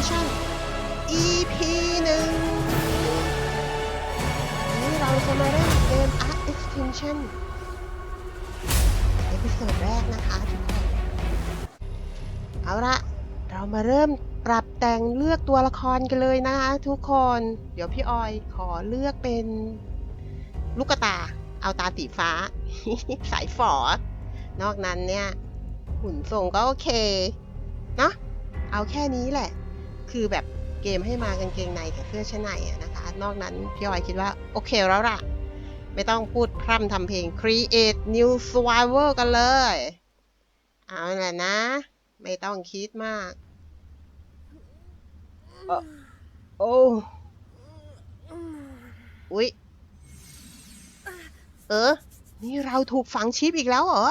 Extinction EP หนึ่งวันนี้เราจะมาเล่นเกม Ark Extinction เอพิโซดแรกนะคะทุกคน เอาละเรามาเริ่มปรับแต่งเลือกตัวละครกันเลยนะคะทุกคน เดี๋ยวพี่ออยขอเลือกเป็นลูกกตา เอาตาสีฟ้า สายฝอ นอกนั้นเนี่ยหุ่นทรงก็โอเค เนอะเอาแค่นี้แหละ คือแบบเกมให้มากางเกงในกับเสื้อชั้นในอะนะคะ นอกนั้นพี่ออยคิดว่า โอเคแล้วล่ะ ไม่ต้องพูดพร่ำทำเพลง create new survivor กันเลย เอาละนะ ไม่ต้องคิดมากเอ่อโอ้อุ๊ย เออ นี่เราถูกฝังชิปอีกแล้วเหรอ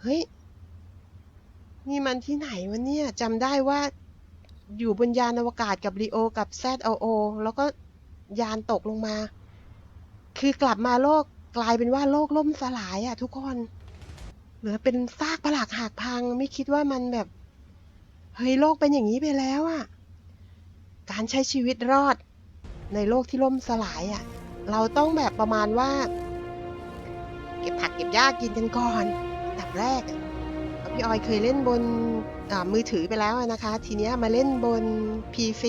เฮ้ย นี่มันที่ไหนวะเนี่ยจำได้ว่า อยู่บนยานอวกาศกับลีโอกับ ZLO แล้วก็ยานตกลงมา คือกลับมาโลกกลายเป็นว่าโลกล่มสลายอะทุกคน เหลือเป็นซากปลักหักพัง ไม่คิดว่ามันแบบ เฮ้ยโลกเป็นอย่างนี้ไปแล้วอะการใช้ชีวิตรอดในโลกที่ล่มสลายอะเราต้องแบบประมาณว่า เก็บผักเก็บหญ้ากินกันก่อนดับแรก พี่ออยเคยเล่นบนมือถือไปแล้วนะคะ ทีนี้มาเล่นบน PC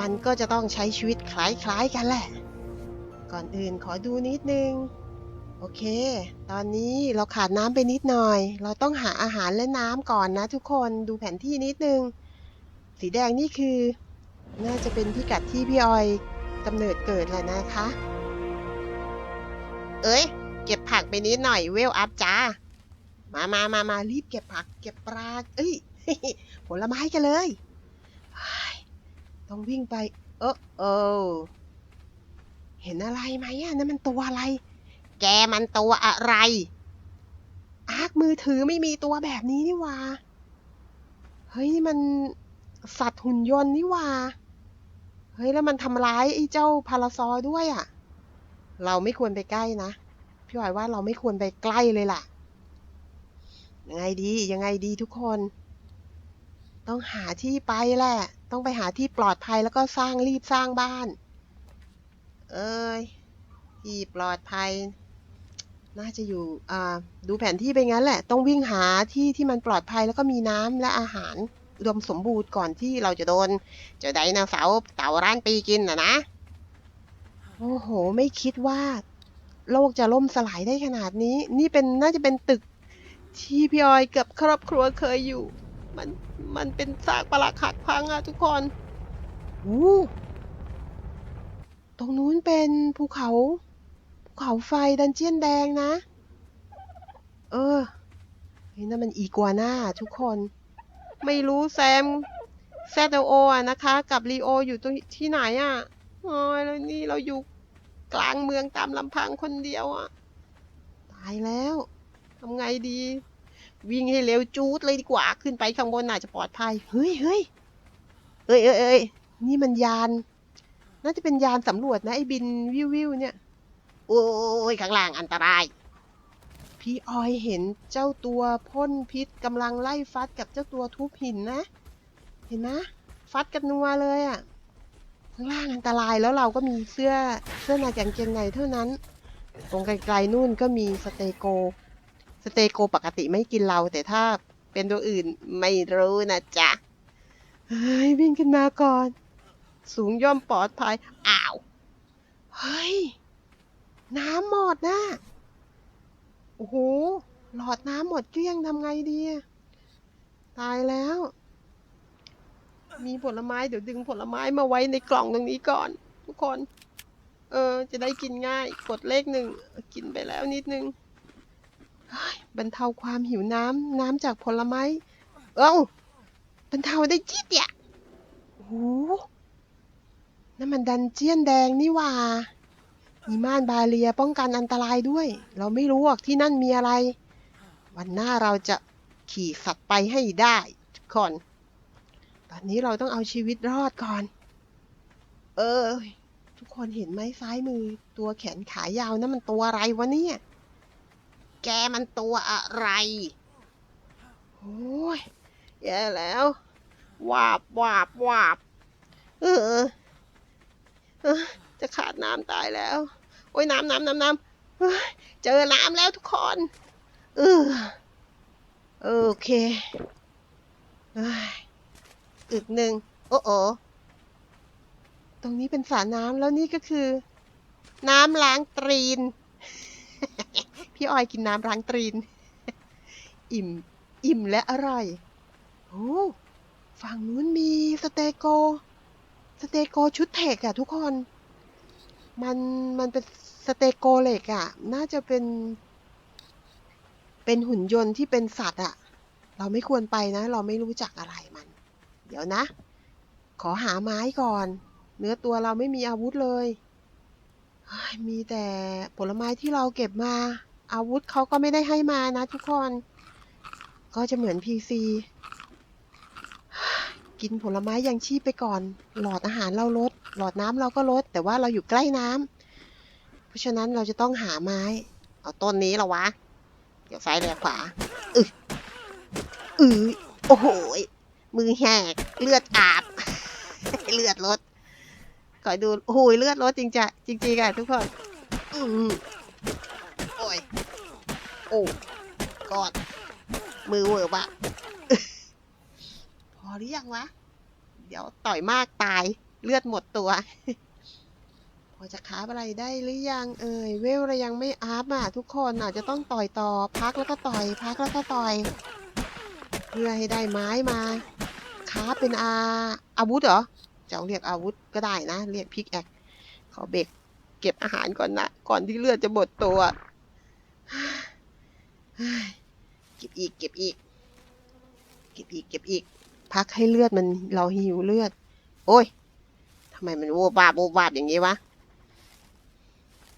มันก็จะต้องใช้ชีวิตคล้ายๆกันแหละ ก่อนอื่นขอดูนิดนึง โอเค ตอนนี้เราขาดน้ำไปนิดหน่อย เราต้องหาอาหารและน้ำก่อนนะทุกคนดูแผนที่นิดนึง สีแดงนี่คือ น่าจะเป็นพิกัดที่พี่ออยกำเนิดเกิดแหละนะคะ เอ้ย เก็บผักไปนิดหน่อยเวลอัพจ้า มามามามารีบเก็บผัก เก็บปลา เอ้ย ผลไม้กันเลย ต้องวิ่งไป เออเออเห็นอะไรไหมอะนั่นมันตัวอะไร แกมันตัวอะไร อาร์คมือถือไม่มีตัวแบบนี้นี่ว่า เฮ้ยนี่มันสัตว์หุ่นยนต์นี่ว่า เฮ้ยแล้วมันทำร้ายไอ้เจ้าพาราซอด้วยอะ เราไม่ควรไปใกล้นะ พี่หวายว่าเราไม่ควรไปใกล้เลยล่ะ ยังไงดียังไงดีทุกคน ต้องหาที่ไปแหละ ต้องไปหาที่ปลอดภัยแล้วก็สร้างรีบสร้างบ้าน เอ้ยที่ปลอดภัย น่าจะอยู่ดูแผนที่ไปงั้นแหละ ต้องวิ่งหาที่ที่มันปลอดภัยแล้วก็มีน้ำและอาหารอุดมสมบูรณ์ก่อนที่เราจะโดนเจ้าไดโนเสาร์เต่าร้านปีกินนะนะโอ้โห ไม่คิดว่า โลกจะล่มสลายได้ขนาดนี้ นี่เป็นน่าจะเป็นตึก ที่พี่ออยกับครอบครัวเคยอยู่ มันมันเป็นซากปรักหักพังอะทุกคนอู้ตรงนู้นเป็นภูเขาภูเขาไฟดันเจียนแดงนะ เออเฮ้ยนั่นมันอีกัวน่าทุกคน ไม่รู้แซมแซดโออะนะคะ กับลีโออยู่ตรงที่ไหนอะโอ้ยแล้วนี่เราอยู่กลางเมืองตามลำพังคนเดียวอะตายแล้วทำไงดี วิ่งให้เร็วจูดเลยดีกว่า ขึ้นไปข้างบนน่าจะปลอดภัย เฮ้ยเฮ้ยเอ้ยเอ้ยเอ้ยนี่มันยาน น่าจะเป็นยานสำรวจนะไอ้บินวิววิวเนี่ย โอ้ยข้างล่างอันตราย พี่ออยเห็นเจ้าตัวพ่นพิษกำลังไล่ฟัดกับเจ้าตัวทุบหินนะ เห็นไหมฟัดกันนัวเลยอะ่ะ ข้างล่างอันตรายแล้วเราก็มีเสื้อเสื้อในกางเกงในเท่านั้น ตรงไกลๆนู่นก็มีสเตโก เตโกปกติไม่กินเราแต่ถ้าเป็นตัวอื่นไม่รู้นะจ๊ะเฮ้ยวิ่งขึ้นมาก่อน สูงย่อมปลอดภัยอ้าว เฮ้ย น้ำหมดนะโอ้โหหลอดน้ำหมดเกลี้ยงทำไงดี ตายแล้ว มีผลไม้เดี๋ยวดึงผลไม้มาไว้ในกล่องตรงนี้ก่อน ทุกคน เออ จะได้กินง่าย กดเลขหนึ่ง กินไปแล้วนิดนึง บรรเทาความหิวน้ำน้ำจากผลไม้ เอ้าบรรเทาได้จิตเดียโอ้โหนั่นมันดันเจียนแดงนี่ว่ามีม่านบาเรียป้องกันอันตรายด้วย เราไม่รู้หรอกที่นั่นมีอะไร วันหน้าเราจะขี่สัตว์ไปให้ได้ทุกคนตอนนี้เราต้องเอาชีวิตรอดก่อน เออ ทุกคนเห็นไหมซ้ายมือ ตัวแขนขายาวนั่นมันตัวอะไรวะเนี่ย กมันตัวอะไรโอ้ยแย่แล้ววาบวาบวาบเออเออจะขาดน้ำตายแล้ว โอ้ยน้ำน้ำน้ำน้ำเจอน้ำแล้วทุกคนเออโอเคเอึกหนึ่งโอ้โอตรงนี้เป็นสระน้ำแล้วนี่ก็คือ น้ำล้างตรีน พี่ออยกินน้ำล้างตรีน อิ่ม อิ่มและอร่อยโอ้ฝั่งนู้นมีสเตโก สเตโกชุดเทคอะทุกคน มันมันเป็นสเตโกเหล็กอะน่าจะเป็น เป็นหุ่นยนต์ที่เป็นสัตว์อะเราไม่ควรไปนะ เราไม่รู้จักอะไรมัน เดี๋ยวนะ ขอหาไม้ก่อน เนื้อตัวเราไม่มีอาวุธเลยเฮ้ยมีแต่ผลไม้ที่เราเก็บมา อาวุธเขาก็ไม่ได้ให้มานะทุกคน ก็จะเหมือนพีซีกินผลไม้ยังชีพไปก่อน หลอดอาหารเราลด หลอดน้ำเราก็ลด แต่ว่าเราอยู่ใกล้น้ำเพราะฉะนั้นเราจะต้องหาไม้ เอาต้นนี้หรอวะ เดี๋ยวซ้ายเดี๋ยวขวาอืออือโอ้โหมือแหกเลือดอาบ เลือดลดขอดูโอ้โหยเลือดลดจริงจะจริงๆอะทุกคนอืมโอ้ย โอ้กอด มือเวอร์บะพอหรือยังวะ เดี๋ยวต่อยมากตายเลือดหมดตัว พอจะคาอะไรได้หรือยังเอ่ยเวลเรายังไม่อัพอะทุกคนอาจจะต้องต่อยต่อ พักแล้วก็ต่อย พักแล้วก็ต่อย เพื่อให้ได้ไม้มาคาเป็นอาอาวุธเหรอจะเรียกอาวุธก็ได้นะ เรียกพิกแอคขอเบรกเก็บอาหารก่อนนะ ก่อนที่เลือดจะหมดตัว เก็บอีกเก็บอีก เก็บอีกเก็บอีก พักให้เลือดมันเราหิวเลือด โอ้ยทำไมมันโวบาบโวบาบอย่างนี้วะ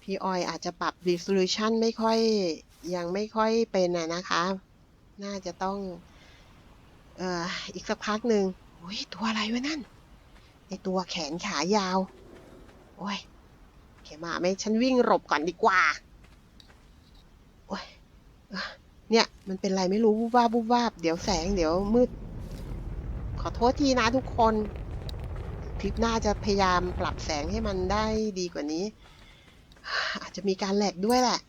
พี่ออยอาจจะปรับ resolution ไม่ค่อยยังไม่ค่อยเป็นอะนะคะ น่าจะต้อง เอ่อ อีกสักพักหนึ่งโอ้ยตัวอะไรวะนั่นไอตัวแขนขายาว โอ้ยเขมาไหมฉันวิ่งหลบก่อนดีกว่า โอ้ย เนี่ย มันเป็นไรไม่รู้วูบวาบวูบวาบเดี๋ยวแสงเดี๋ยวมืด ขอโทษทีนะทุกคน คลิปหน้าจะพยายามปรับแสงให้มันได้ดีกว่านี้ อาจจะมีการแหลกด้วยแหละ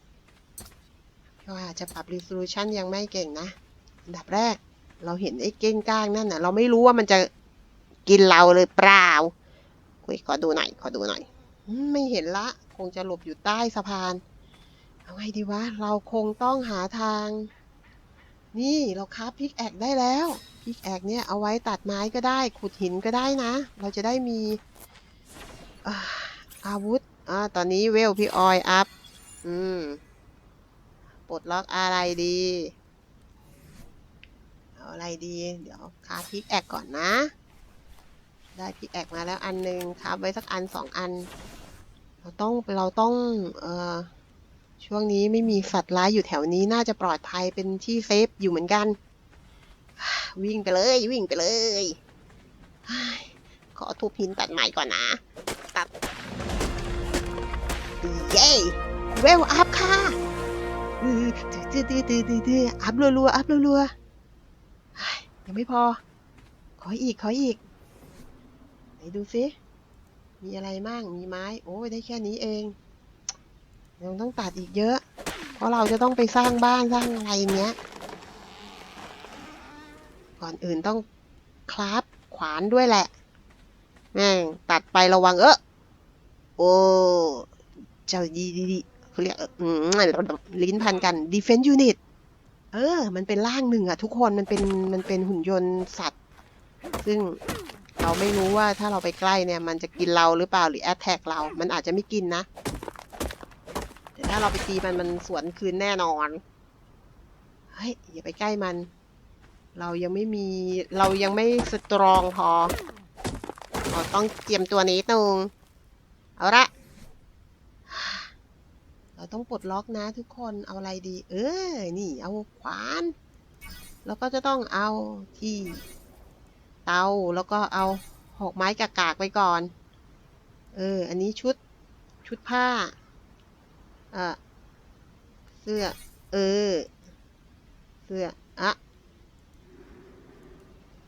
เพราะว่าอาจจะปรับ resolution ยังไม่เก่งนะ อันดับแรก เราเห็นไอ้เก้งก้างนั่นน่ะ เราไม่รู้ว่ามันจะกินเราเลยเปล่าคุยขอดูหน่อย ขอดูหน่อย ไม่เห็นละ คงจะหลบอยู่ใต้สะพาน เอาไงดีวะ เราคงต้องหาทาง นี่เราคราพิกแอกได้แล้วพิกแอกเนี่ยเอาไว้ตัดไม้ก็ได้ ขุดหินก็ได้นะ เราจะได้มีอาวุธอ่าตอนนี้เวลพี่ออยอัพ อืม ปลดล็อกอะไรดี เอาอะไรดี เดี๋ยวคาพิกแอกก่อนนะ ได้พิกแอกมาแล้วอันหนึงคราฟไว้สักอันสองอัน เราต้องเราต้อง เอ่อ ช่วงนี้ไม่มีสัตว์ร้ายอยู่แถวนี้น่าจะปลอดภัยเป็นที่เซฟอยู่เหมือนกัน วิ่งไปเลยวิ่งไปเลยขอทุบหินตัดไม้ก่อนนะตัดเย้เวลอัพค่ะอือดื้อดื้อดื้อดื้อดื้ออัพรัวๆอัพรัวๆยังไม่พอ ขออีกขออีกไหนดูสิมีอะไรมั่งมีไม้ โอ้ยได้แค่นี้เอง ยังต้องตัดอีกเยอะ เพราะเราจะต้องไปสร้างบ้านสร้างอะไรเนี้ย ก่อนอื่นต้องคราฟขวานด้วยแหละ แม่งตัดไประวังเออโอ้ เจ้าดีดีเขาเรียกอืมลิ้นพันกัน defense unit เออ มันเป็นร่างหนึ่งอะทุกคน มันเป็น มันเป็นหุ่นยนต์สัตว์ ซึ่งเราไม่รู้ว่าถ้าเราไปใกล้เนี่ย มันจะกินเราหรือเปล่า หรือ attack เรา มันอาจจะไม่กินนะ แต่ถ้าเราไปตีมันมันสวนคืนแน่นอน เฮ้ย อย่าไปใกล้มัน เรายังไม่มีเรายังไม่สตรองพอเราต้องเตรียมตัวนี้ตรงเอาละ เราต้องปลดล็อกนะทุกคนเอาอะไรดี เออ นี่เอาขวาน แล้วก็จะต้องเอาที่เตาแล้วก็เอาหอกไม้กากๆไว้ก่อน เออ อันนี้ชุดชุดผ้า ออเสื้อ เออ เสื้อ อะ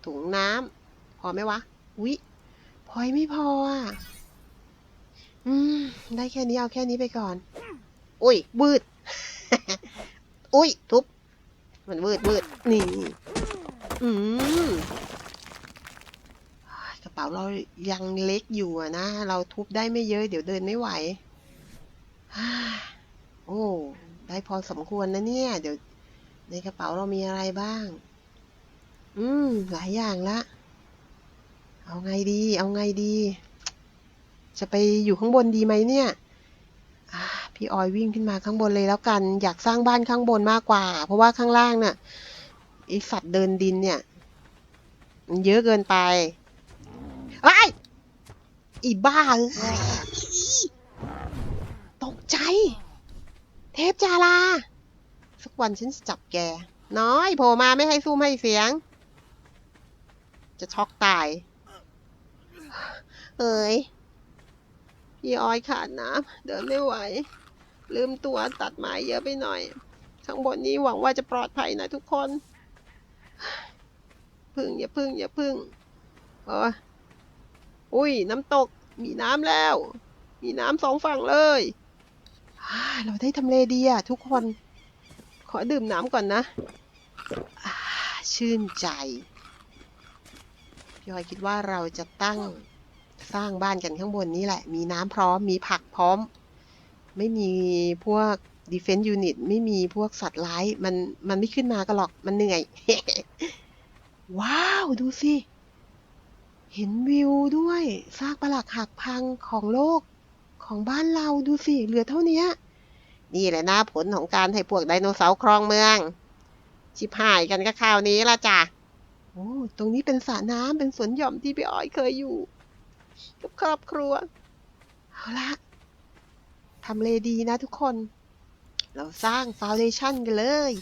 ถุงน้ำหอไหมวะ อุ๊ย พอยไม่พออะ อืม ได้แค่นี้เอาแค่นี้ไปก่อน อุ้ย วืด อุ้ย ทุบ มันวืดวืด นี่ อืมกระเป๋าเรายังเล็กอยู่อะนะ เราทุบได้ไม่เยอะ เดี๋ยวเดินไม่ไหว โอ้ ได้พอสมควรนะเนี่ย เดี๋ยว ในกระเป๋าเรามีอะไรบ้าง อืม หลายอย่างละ เอาไงดี เอาไงดี จะไปอยู่ข้างบนดีไหมเนี่ยพี่ออยวิ่งขึ้นมาข้างบนเลยแล้วกัน อยากสร้างบ้านข้างบนมากกว่า เพราะว่าข้างล่างน่ะไอสัตว์เดินดินเนี่ย มันเยอะเกินไปไอ้อีบ้าเอ้ยตกใจ เทพจาราสักวันฉันจะจับแก น้อยโผล่มาไม่ให้สู้ไม่ให้เสียง จะช็อกตาย เอ้ยพี่ออยขาดน้ำเดินไม่ไหว ลืมตัวตัดไม้เยอะไปหน่อย ข้างบนนี้หวังว่าจะปลอดภัยนะทุกคน พึ่งอย่าพึ่งอย่าพึ่งเอออุ้ยน้ำตกมีน้ำแล้ว มีน้ำสองฝั่งเลย เราได้ทำเลดีอะทุกคน ขอดื่มน้ำก่อนนะ ชื่นใจ พี่ออยคิดว่าเราจะตั้งสร้างบ้านกันข้างบนนี้แหละ มีน้ำพร้อม มีผักพร้อม ไม่มีพวก defense unit ไม่มีพวกสัตว์ร้าย มัน มันไม่ขึ้นมากันหรอก มันเหนื่อย ว้าว ดูสิ เห็นวิวด้วย ซากปรักหักพังของโลก ของบ้านเราดูสิ เหลือเท่านี้นี่แหละนะผลของการให้พวกไดโนเสาร์ครองเมือง ชิบหายกันก็คราวนี้ละจ้ะโอ้ตรงนี้เป็นสระน้ำเป็นสวนหย่อมที่พี่อ้อยเคยอยู่ กับครอบครัว เอาละทำเลดีนะทุกคน เราสร้างฟาวเดชั่นกันเลย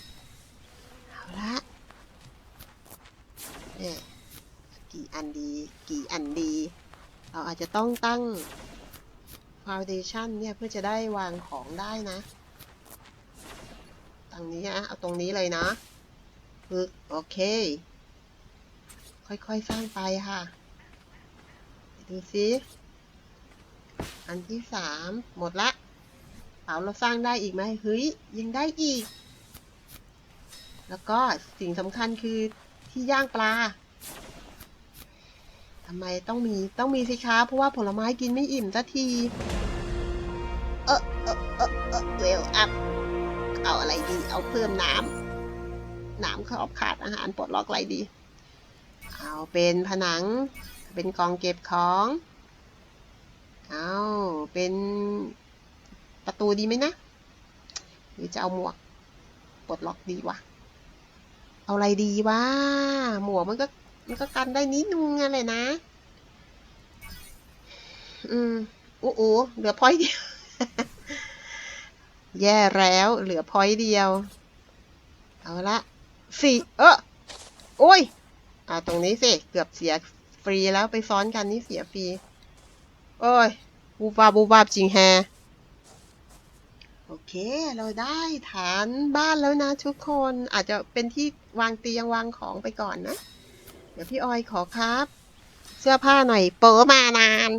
เอาละเนี่ยกี่อันดี กี่อันดี เราอาจจะต้องตั้ง ฟาวเดชันเนี่ยเพื่อจะได้วางของได้นะ ตรงนี้นะเอาตรงนี้เลยนะปึ๊กโอเค ค่อยๆสร้างไปค่ะ ดูสิอันที่สามหมดละเป๋าเราสร้างได้อีกไหมเฮ้ยยังได้อีก แล้วก็สิ่งสำคัญคือที่ย่างปลาำไมต้องมีต้องมีสิคะเพราะว่าผลไม้กินไม่อิ่มสักที เออเออเออเออเวลอัพเอาอะไรดี เอาเพิ่มน้ำน้ำขอบขาดอาหารปลดล็อกอะไรดี เอาเป็นผนัง เป็นกองเก็บของ เอาเป็นประตูดีไหมนะ หรือจะเอาหมวก ปลดล็อกดีวะ เอาอะไรดีวะหมวกมันก็ มันก็กันได้นิดนึงอะไรนะ อืมโอ้โหเหลือพอยเดียว แย่แล้ว เหลือพอยเดียว เอาละสี่เออโอ้ย อ่า ตรงนี้สิ เกือบเสียฟรีแล้วไปซ้อนกันนี่เสียฟรี โอ้ย บูบาบูบาจริงแฮโอเค เราได้ฐานบ้านแล้วนะทุกคนอาจจะเป็นที่วางเตียงวางของไปก่อนนะ เดี๋ยวพี่ออยขอครับ เสื้อผ้าหน่อยโป๊มานาน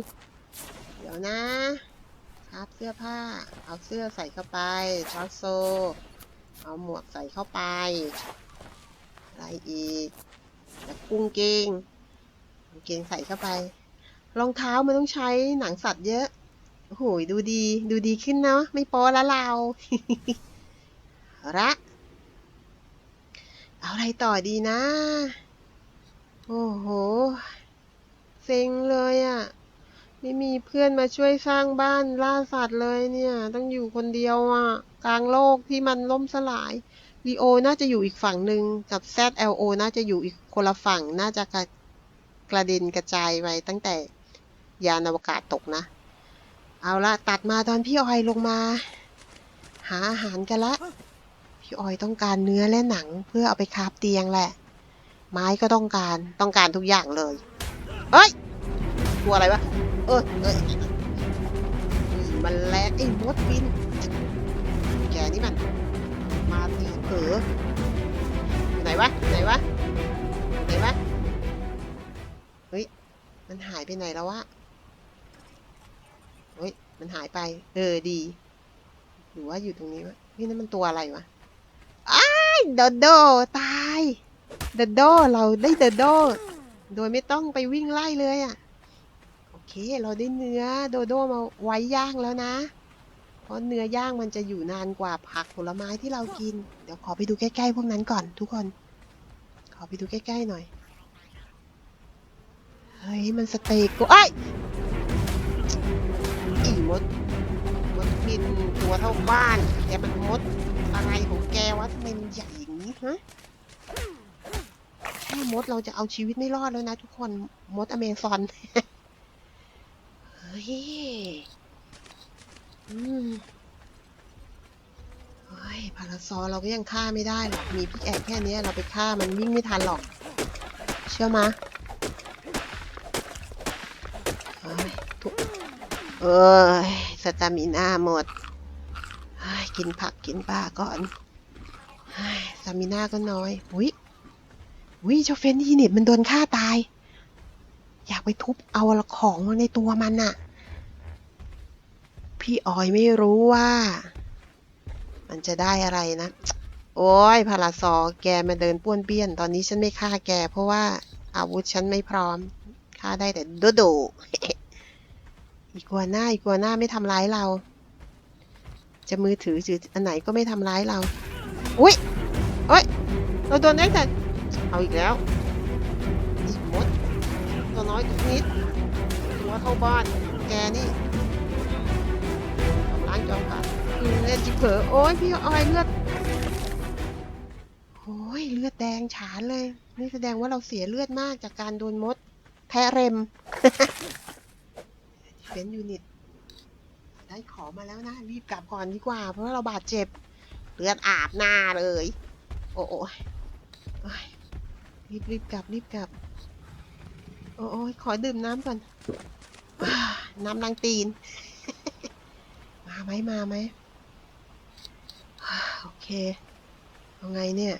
เดี๋ยวนะ ครับเสื้อผ้า เอาเสื้อใส่เข้าไปทอสโซ เอาหมวกใส่เข้าไป อะไรอีกแล้วกุ้งเกงกางเกงใส่เข้าไป รองเท้ามันต้องใช้หนังสัตว์เยอะโอ้โหดูดีดูดีขึ้นเนาะไม่โป๊แล้วเราละเอาอะไรต่อดีนะ โอ้โห เซ็งเลยอะ่ะ ไม่มีเพื่อนมาช่วยสร้างบ้านล่าสัตว์เลยเนี่ย ต้องอยู่คนเดียวอะ่ะ กลางโลกที่มันล่มสลายลีโอน่าจะอยู่อีกฝั่งหนึ่งกับ ZLO น่าจะอยู่อีกคนละฝั่ง น่าจะกระกระเด็นกระจายไปตั้งแต่ยานอวกาศตกนะ เอาละตัดมาตอนพี่ออยลงมา หาอาหารกันละ พี่ออยต้องการเนื้อและหนังเพื่อเอาไปคาฟเตียงแหละ ไม้ก็ต้องการต้องการทุกอย่างเลยเฮ้ยตัวอะไรวะเออเออมันแลกไอ้มดบิน แกนี่มัน มาตีเออยู่ไหนวะไหนวะไหนวะเฮ้ยมันหายไปไหนแล้ววะเฮ้ยมันหายไป เออดีหรือว่าอยู่ตรงนี้วะนี่นั่นมันตัวอะไรวะอ้ายโดโดตาย โดโดเราได้โดโดโดยไม่ต้องไปวิ่งไล่เลยอะ่ะ โอเค เราได้เนื้อโดโดมาไว้ย่างแล้วนะ เพราะเนื้อย่างมันจะอยู่นานกว่าผักผลไม้ที่เรากิน เดี๋ยวขอไปดูใกล้ๆพวกนั้นก่อนทุกคน ขอไปดูใกล้ๆหน่อย เฮ้ย มันสเต็กกูไอ้อีมดมดบินตัวเท่าบ้าน แกมันมดอะไรของแกวะทำไมมันใหญ่อย่างนี้ฮะ แค่มดเราจะเอาชีวิตไม่รอดแล้วนะทุกคนมดอเมซอนเฮ้ยอืมเฮ้ยพาราซอเราก็ยังฆ่าไม่ได้หรอกมีพิกแอกแค่เนี้ยเราไปฆ่ามันวิ่งไม่ทันหรอก เชื่อมะเฮ้ยทุกเอ้ยสตามิน่าหมดเฮ้กินผักกินปลาก่อนเฮ้สตามิน่าก็น้อยอุ้ย อุ้ยเจ้าเฟนยีนิตมันโดนฆ่าตาย อยากไปทุบเอาของในตัวมันน่ะพี่ออยไม่รู้ว่า มันจะได้อะไรนะ โอ้ยพาราซอแกมาเดินป้วนเปี้ยน ตอนนี้ฉันไม่ฆ่าแก เพราะว่าอาวุธฉันไม่พร้อมฆ่าได้แต่โดโดอีกัวหน้าอีกัวหน้าไม่ทำร้ายเรา จะมือถือหรืออันไหนก็ไม่ทำร้ายเรา อุ้ยเอ้ยเราโดนได้แต่ เอาอีกแล้วอีกมดตัวน้อยทุกนิดตัวเท่าบ้าน แกนี่ล้างจอกันคือเล่นจิเผลอโอ้ยพี่ออยเลือดโอ้ยเลือดแดงฉานเลย นี่แสดงว่าเราเสียเลือดมากจากการโดนมดแพ้เร็มเป็นยูนิต ได้ของมาแล้วนะ รีบกลับก่อนดีกว่า เพราะเราบาดเจ็บ เลือดอาบหน้าเลย โอ้ย รีบรีบกลับรีบกลับ โอ้ยขอดื่มน้ำก่อนอน้ำลังตีน มาไหมมาไหมโอเค เอาไงเนี่ย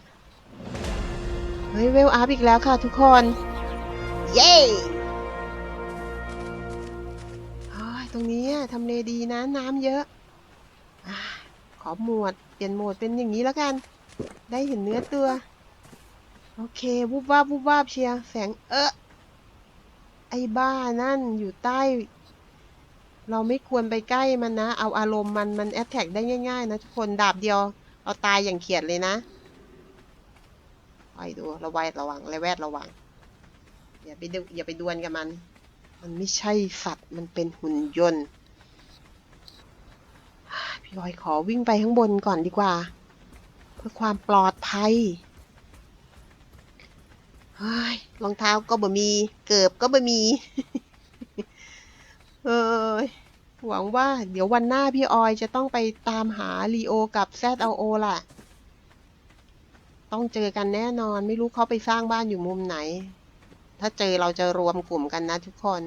เฮ้ยเวลอัพอีกแล้วค่ะทุกคน เย้เฮ้ยตรงนี้ทำเลดีนะ น้ำเยอะอขอหมวด เปลี่ยนโหมดเป็นอย่างนี้แล้วกัน ได้เห็นเนื้อตัว โอเควูบวาบวูบวาบเชียร์แสงเออไอ้บ้านั่นอยู่ใต้ เราไม่ควรไปใกล้มันนะ เอาอารมณ์มันมันแอตแทกได้ง่ายๆนะทุกคนดาบเดียว เอาตายอย่างเขียดเลยนะไปดูระวัยระวังระแวดระวังอย่าไปดูอย่าไปดวลกับมัน มันไม่ใช่สัตว์มันเป็นหุ่นยนต์พี่บอยขอวิ่งไปข้างบนก่อนดีกว่า เพื่อความปลอดภัย รองเท้าก็บ่มี เกิบก็บ่มี เอ้ยหวังว่าเดี๋ยววันหน้าพี่ออยจะต้องไปตามหาลีโอกับ ZLO ล่ะ ต้องเจอกันแน่นอน ไม่รู้เขาไปสร้างบ้านอยู่มุมไหน ถ้าเจอเราจะรวมกลุ่มกันนะทุกคน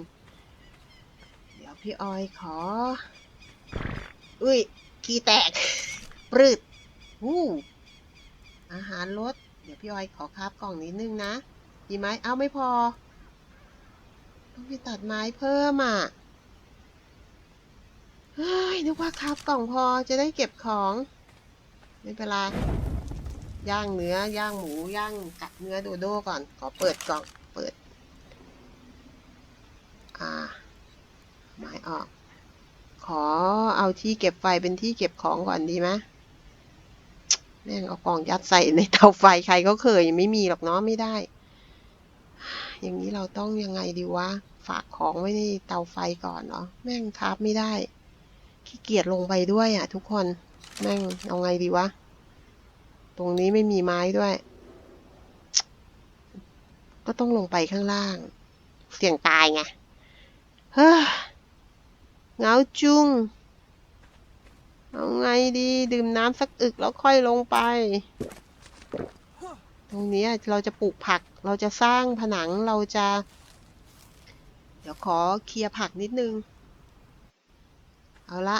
เดี๋ยวพี่ออยขอ อุ้ยขี้แตกปรืดวู้อาหารลดเดี๋ยวพี่ออยขอคาบกล่องนิดนึงนะ ดีไหมเอาไม่พอต้องไปตัดไม้เพิ่มอะเฮ้ยนึกว่าคาบกล่องพอจะได้เก็บของ ไม่เป็นไรย่างเนื้อย่างหมูย่างกัดเนื้อโดโด้ก่อน ขอเปิดกล่องเปิด อ่าไม้ออก ขอเอาที่เก็บไฟเป็นที่เก็บของก่อนดีไหมแม่งเอากล่องยัดใส่ในเตาไฟใครก็เคยไม่มีหรอกเนาะไม่ได้ อย่างนี้เราต้องยังไงดีวะ ฝากของไว้ในเตาไฟก่อนเนาะแม่งคราบไม่ได้ ขี้เกียจลงไปด้วยอะ ทุกคน แม่งเอาไงดีวะ ตรงนี้ไม่มีไม้ด้วย ก็ต้องลงไปข้างล่าง เสี่ยงตายไง เฮ้อเหงาจุงเอาไงดี ดื่มน้ำสักอึกแล้วค่อยลงไป ตรงนี้เราจะปลูกผัก เราจะสร้างผนังเราจะ เดี๋ยวขอเคลียร์ผักนิดนึง เอาละ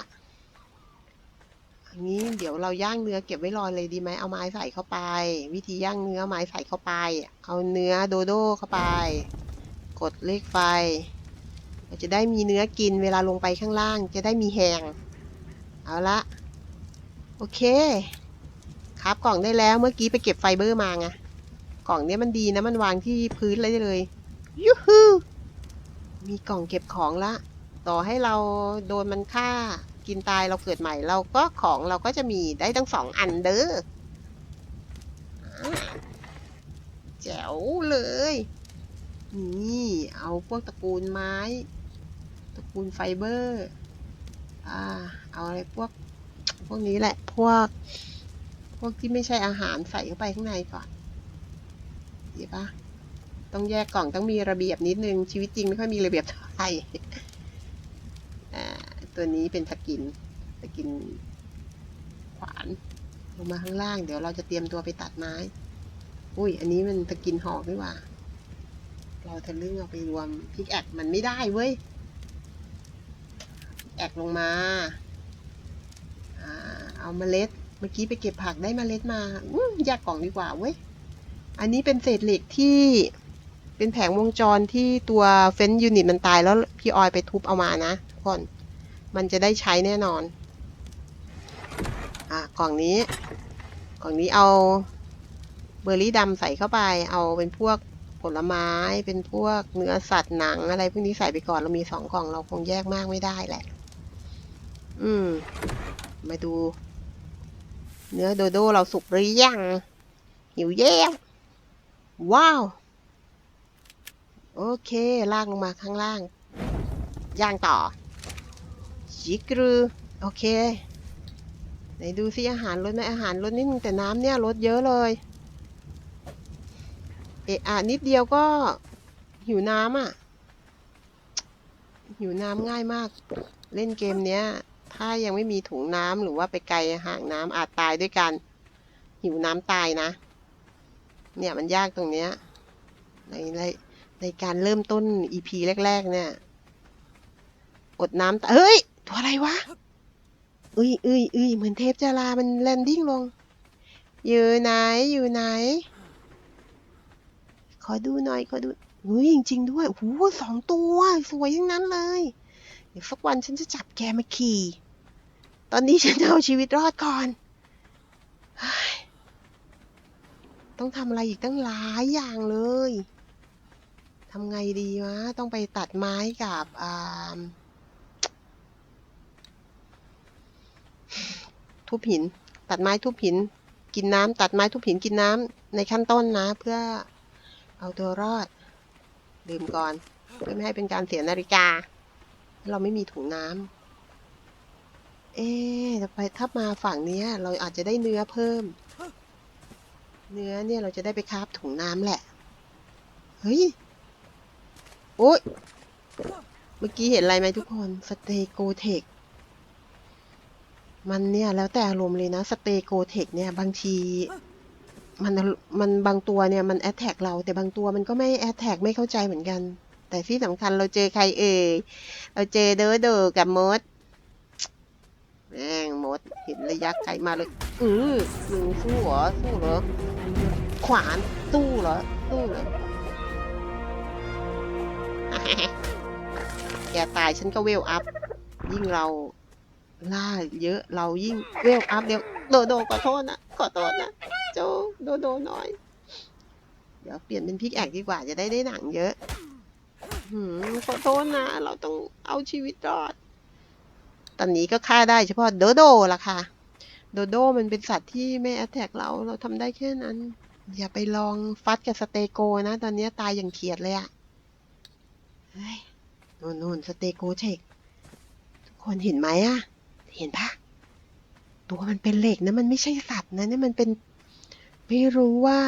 อันนี้เดี๋ยวเราย่างเนื้อเก็บไว้รอเลยดีไหมเอาไม้ใส่เข้าไป วิธีย่างเนื้อไม้ใส่เข้าไป เอาเนื้อโดโด้เข้าไป กดเลขไฟเราจะได้มีเนื้อกินเวลาลงไปข้างล่าง จะได้มีแหงเอาละโอเค ครับกล่องได้แล้วเมื่อกี้ไปเก็บไฟเบอร์มาไงกล่องเนี้ยมันดีนะมันวางที่พื้นเลยได้เลยยูฮูมีกล่องเก็บของละ ต่อให้เราโดนมันฆ่ากินตายเราเกิดใหม่ เราก็ของเราก็จะมีได้ทั้งสองอันเด้อแจ๋วเลย นี่ เอาพวกตระกูลไม้ ตระกูลไฟเบอร์ อ่า เอาอะไรพวก พวกนี้แหละ พวก พวกที่ไม่ใช่อาหารใส่เข้าไปข้างในก่อนดีปะต้องแยกกล่องต้องมีระเบียบนิดนึง ชีวิตจริงไม่ค่อยมีระเบียบเท่าไหร่ตัวนี้เป็นสกินสกินขวานลงมาข้างล่าง เดี๋ยวเราจะเตรียมตัวไปตัดไม้ อุ้ย อันนี้มันสกินหอกนี่ว่าเราทะลึ่งเอาไปรวมพิกแอคมันไม่ได้เว้ยแอคลงมาอ่าเอาเมล็ด เมื่อกี้ไปเก็บผักได้เมล็ดมาอื้อแยกกล่องดีกว่าเว้ย อันนี้เป็นเศษเหล็กที่เป็นแผงวงจรที่ตัวเฟนยูนิตมันตายแล้วพี่ออยไปทุบเอามานะทุกคน มันจะได้ใช้แน่นอน อะกล่องนี้ กล่องนี้เอาเบอร์รี่ดำใส่เข้าไป เอาเป็นพวกผลไม้ เป็นพวกเนื้อสัตว์หนังอะไรพวกนี้ใส่ไปก่อน เรามีสองกล่องเราคงแยกมากไม่ได้แหละ อืม มาดู เนื้อโดโดเราสุกหรือยัง หิวแย้วว้าว โอเค ลากลงมาข้างล่าง ย่างต่อชิกรูโอเค ไหนดูซิอาหารลดไหมอาหารลดนิดนึงแต่น้ำเนี่ยลดเยอะเลยเอะอะนิดเดียวก็หิวน้ำอะ หิวน้ำง่ายมาก เล่นเกมเนี้ย ถ้ายังไม่มีถุงน้ำหรือว่าไปไกลห่างน้ำอาจตายด้วยกัน หิวน้ำตายนะ เนี่ยมันยากตรงเนี้ยในในในการเริ่มต้น EP แรก ๆ เนี่ย อดน้ำตาเฮ้ย ตัวอะไรวะเอ้ยเอ้ยเอ้ยเหมือนเทพจารา มันแลนดิ้งลง อยู่ไหน อยู่ไหน ขอดูหน่อย ขอดูเฮ้ยจริง ๆ ด้วยโอ้โหสองตัว สวยทั้งนั้นเลย เดี๋ยวสักวันฉันจะจับแกมาขี่ ตอนนี้ฉันจะเอาชีวิตรอดก่อน ต้องทำอะไรอีกตั้งหลายอย่างเลยทำไงดีวะ ต้องไปตัดไม้กับทุบหิน ตัดไม้ทุบหิน กินน้ำตัดไม้ทุบหินกินน้ำในขั้นต้นนะ เพื่อเอาตัวรอด ดื่มก่อน เพื่อไม่ให้เป็นการเสียนาฬิกา เราไม่มีถุงน้ำเอ๊ะไปถ้ามาฝั่งเนี้ยเราอาจจะได้เนื้อเพิ่ม เนื้อเนี่ยเราจะได้ไปคาบถุงน้ำแหละ เฮ้ย โอ๊ย เมื่อกี้เห็นอะไรไหมทุกคนสเตโกเทคมันเนี่ยแล้วแต่อารมณ์เลยนะสเตโกเทคเนี่ยบางทีมันมันบางตัวเนี่ยมันแอ t แทกเราแต่บางตัวมันก็ไม่แอ t แทกไม่เข้าใจเหมือนกัน แต่ที่สำคัญเราเจอใครเอ่ย เราเจอเดอเดอกับมดแม่งมดเห็นระยะไกลมาเลยอือมึงสู้เหรอ สู้เหรอ ขวานสู้เหรอ สู้เหรอ แกตายฉันก็เวลอัพ ยิ่งเราล่าเยอะเรายิ่งเวลอัพเดี๋ยวโดโดขอโทษนะขอโทษนะโจโดโดหน่อย เดี๋ยวเปลี่ยนเป็นพิกแอกดีกว่าจะได้ได้หนังเยอะ ขอโทษนะ เราต้องเอาชีวิตรอด ตอนนี้ก็ฆ่าได้เฉพาะโดโดละค่ะ โดโดมันเป็นสัตว์ที่ไม่แอตแทกเรา เราทำได้แค่นั้น อย่าไปลองฟัดกับสเตโกนะ ตอนนี้ตายอย่างเขียดเลยอะนู่นนู่นสเตโกเทคทุกคนเห็นไหมอะเห็นปะตัวมันเป็นเหล็กนะ มันไม่ใช่สัตว์นะเนี่ยมันเป็น ไม่รู้ว่า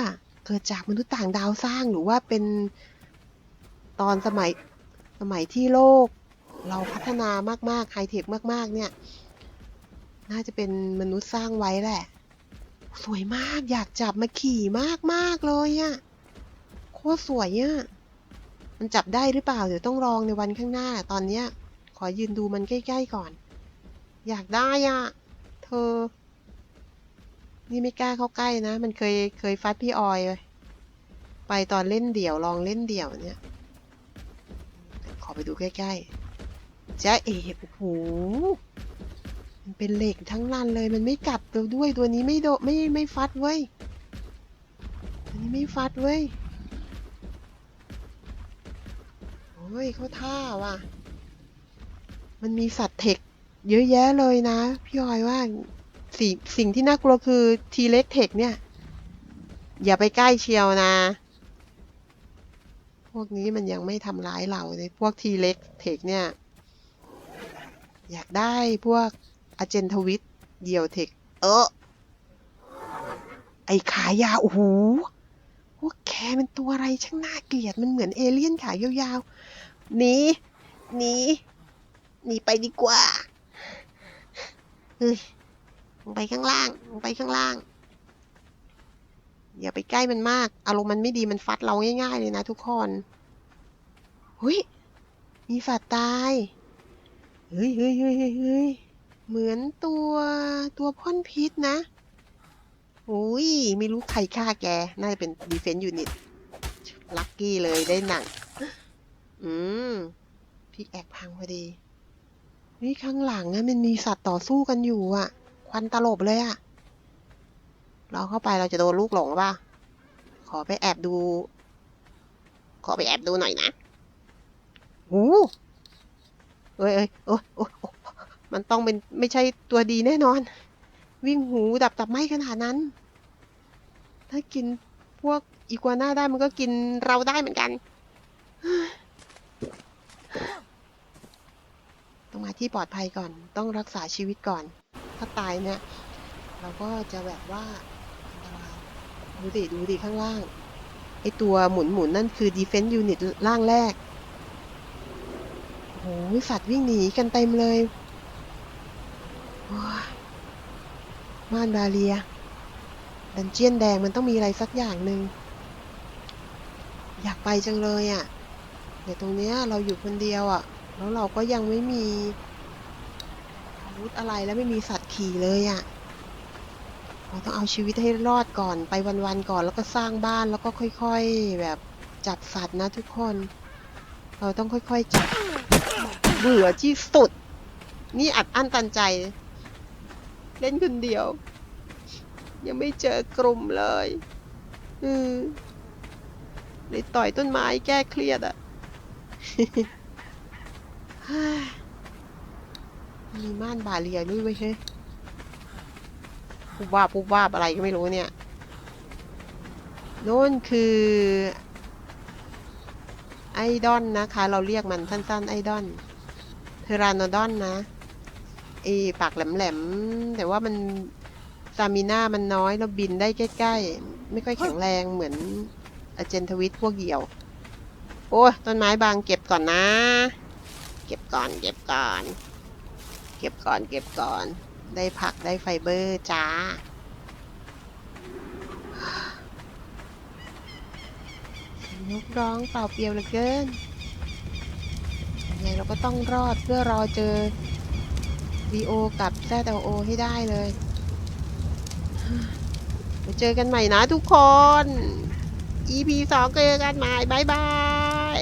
เกิดจากมนุษย์ต่างดาวสร้างหรือว่าเป็น ตอนสมัยสมัยที่โลก เราพัฒนามากๆไฮเทคมาก ๆ เนี่ย น่าจะเป็นมนุษย์สร้างไว้แหละ สวยมากอยากจับมาขี่มาก ๆ เลยอะโคตรสวยอะมันจับได้หรือเปล่า เดี๋ยวต้องลองในวันข้างหน้า ตอนเนี้ย ขอยืนดูมันใกล้ ๆ ก่อน อยากได้อะเธอ นี่ไม่กล้าเข้าใกล้นะ มันเคยเคยฟัดพี่ออยเลยไปตอนเล่นเดี่ยวลองเล่นเดี่ยวเนี่ย ไปดูใกล้ๆจ้าเอ๋โอ้โหมันเป็นเหล็กทั้งนั้นเลยมันไม่กัดเราด้วยตัวนี้ไม่โดไม่ไม่ฟัดเว้ยตัวนี้ไม่ฟัดเว้ยโอ้ยเขาท่าว่ะ มันมีสัตว์เทคเยอะแยะเลยนะ พี่ออยว่าสิ่งสิ่งที่น่ากลัวคือทีเล็กเทคเนี่ย อย่าไปใกล้เชียวนะ พวกนี้มันยังไม่ทำร้ายเราเลยพวกทีเล็กเทคเนี่ย อยากได้พวกอาเจนทวิตเดียวเทค เออไอขายาวโอ้โหพวกแกเป็นตัวอะไรช่างน่าเกลียด มันเหมือนเอเลี่ยนขายาวๆหนีหนีหนีไปดีกว่าเฮ้ยไปข้างล่างไปข้างล่าง อย่าไปใกล้มันมาก อารมณ์มันไม่ดีมันฟัดเราง่าย ๆ เลยนะทุกคนเฮ้ยมีสัตว์ตายเฮ้ยเฮ้ยเฮ้ยเฮ้ยเหมือนตัวตัวพ่นพิษนะอุ้ยไม่รู้ใครฆ่าแก น่าจะเป็นดีเฟนต์ยูนิต ลัคกี้เลยได้หนัง อืม พี่แอกพังพอดีนี่ข้างหลังนะมันมีสัตว์ต่อสู้กันอยู่อะควันตลบเลยอะ เราเข้าไปเราจะโดนลูกหลงป่ะ ขอไปแอบดู ขอไปแอบดูหน่อยนะหูเอ้ยเอ้ยโอ้โอ้โอ้มันต้องเป็นไม่ใช่ตัวดีแน่นอน วิ่งหูดับตับไหมขนาดนั้น ถ้ากินพวกอีกัวน่าได้มันก็กินเราได้เหมือนกัน ต้องมาที่ปลอดภัยก่อน ต้องรักษาชีวิตก่อน ถ้าตายเนี่ย เราก็จะแบบว่าอันตราย ดูดิ ดูดิ ข้างล่าง ไอตัวหมุนหมุนๆนั่นคือ defense unit ล่างแรกโอ้โหสัตว์วิ่งหนีกันเต็มเลยม่านบาเรีย ดันเจียนแดงมันต้องมีอะไรสักอย่างหนึ่ง อยากไปจังเลยอะ่ะแต่ตรงเนี้ยเราอยู่คนเดียวอะ่ะ แล้วเราก็ยังไม่มีอาวุธอะไรแล้วไม่มีสัตว์ขี่เลยอะ่ะ เราต้องเอาชีวิตให้รอดก่อนไปวันๆก่อนแล้วก็สร้างบ้านแล้วก็ค่อยๆ แบบจับสัตว์นะทุกคน เราต้องค่อยๆจับเบื่อที่สุด นี่อัดอั้นตันใจ เล่นคนเดียว ยังไม่เจอกลุ่มเลยอืมเลยต่อยต้นไม้แก้เครียดอะ่ะมีม่านบาเรียด้วยเว้ยเฮ้ย ปุ๊บว่าบปุ๊บว่าบอะไรก็ไม่รู้เนี่ยโน่นคือไอดอนนะคะ เราเรียกมันสั้น ๆ ไอดอนเทรานโดอนนะไอปากแหลมๆ แต่ว่ามันสามิน่ามันน้อยแล้วบินได้ใกล้ๆ ไม่ค่อยแข็งแรงเหมือนอเจนทวิตพวกเหี่ยว โอ้ต้นไม้บางเก็บก่อนนะ เก็บก่อน เก็บก่อน เก็บก่อนเก็บก่อน ได้ผักได้ไฟเบอร์จ้า นกร้องเปล่าเปลี่ยวเหลือเกินยังไงเราก็ต้องรอดเพื่อรอเจอ VO กับ ZLO ให้ได้เลยไปเจอกันใหม่นะทุกคน EP 2เจอกันใหม่บายบาย